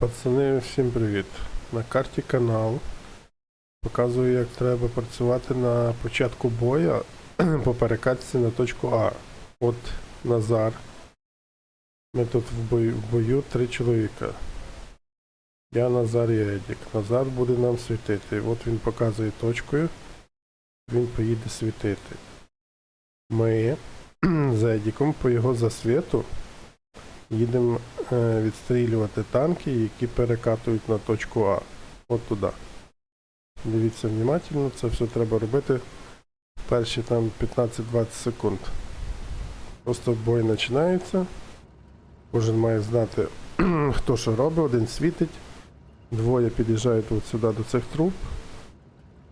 Пацани, всім привіт. На карті канал показую, як треба працювати на початку боя по перекатці на точку А. От Назар. Ми тут в бою, в бою три чоловіка. Я Назар і Едік. Назар буде нам світити. От він показує точкою. Він поїде світити. Ми з Едіком по його засвіту їдемо е, відстрілювати танки, які перекатують на точку А. От туди. Дивіться внимательно, це все треба робити перші там 15-20 секунд. Просто бой починається. Кожен має знати, хто що робить, один світить, двоє під'їжджають от сюди до цих труб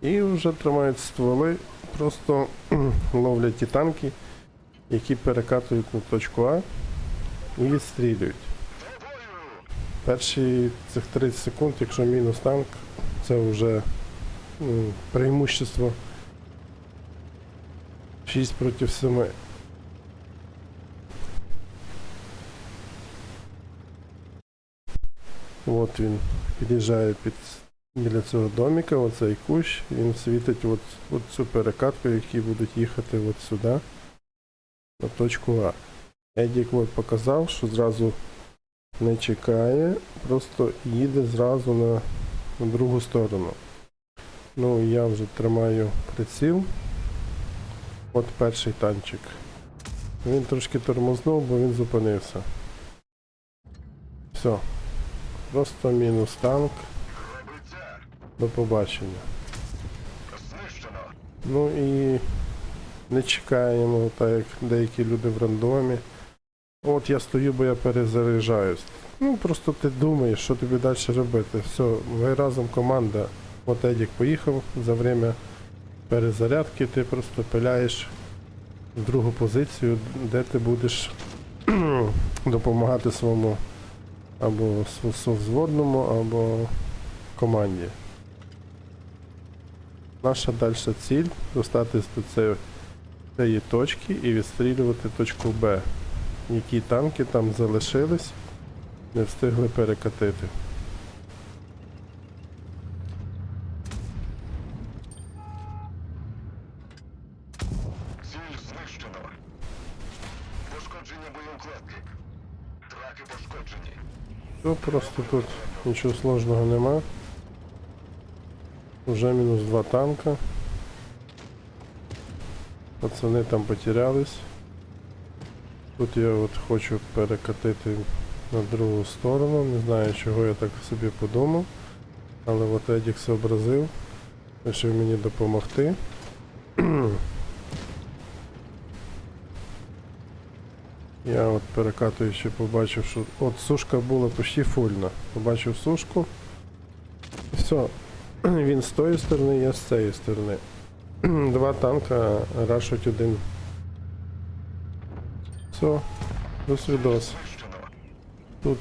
і вже тримають стволи, просто ловлять ті танки, які перекатують на точку А і відстрілюють. Перші цих 30 секунд, якщо мінус танк, це вже м, преимущество 6 проти 7. От він під'їжджає під біля цього домика, оцей кущ, він світить от, от цю перекатку, які будуть їхати от сюди, на точку А. Едік от показав, що зразу не чекає, просто їде зразу на, на другу сторону. Ну, я вже тримаю приціл. От перший танчик. Він трошки тормознув, бо він зупинився. Все. Просто мінус танк. До побачення. Ну і не чекаємо, так як деякі люди в рандомі. От я стою, бо я перезаряджаюсь. Ну просто ти думаєш, що тобі далі робити. Все, ви разом команда. От Едік поїхав за время перезарядки, ти просто пиляєш в другу позицію, де ти будеш допомагати своєму або совзводному, або команді. Наша далі ціль достатись до цієї точки і відстрілювати точку Б які танки там залишились, не встигли перекатити. Ціль знищено. Пошкодження боєукладки. Траки пошкоджені. Все, просто тут нічого сложного нема. Уже мінус два танка. Пацани там потерялись. Тут я от хочу перекатити на другу сторону. Не знаю, чого я так собі подумав. Але от Едік зобразив. Вирішив мені допомогти. Я от перекатуючи побачив, що от сушка була почти фульна. Побачив сушку. Все. Він з тої сторони, я з цієї сторони. Два танка рашуть один. Все, плюс відос. Тут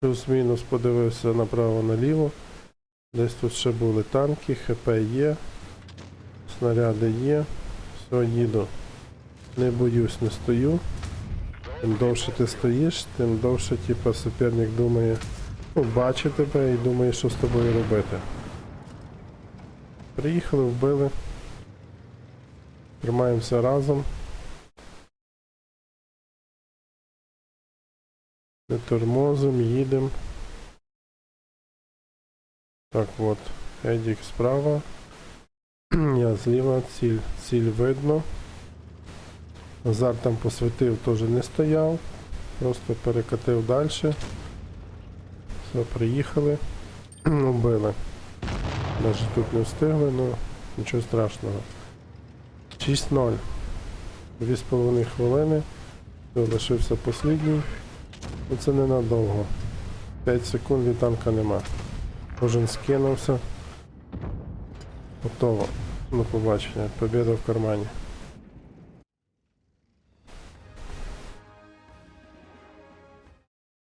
плюс-мінус подивився направо-наліво. Десь тут ще були танки, ХП є, снаряди є. Все, їду. Не боюсь, не стою. Тим довше ти стоїш, тим довше типу, суперник думає, ну, тебе і думає, що з тобою робити. Приїхали, вбили. Тримаємося разом. Не тормозим, їдемо. Так от, Едік справа. Я зліва, ціль, ціль видно. Назар там посвітив, теж не стояв. Просто перекатив далі. Все, приїхали. Убили. Навіть тут не встигли, але нічого страшного. 6-0. 2,5 хвилини. Все, лишився послідній. Ну це ненадовго. 5 секунд і танка нема. Кожен скинувся. Готово. До побачення. Побіда в кармані.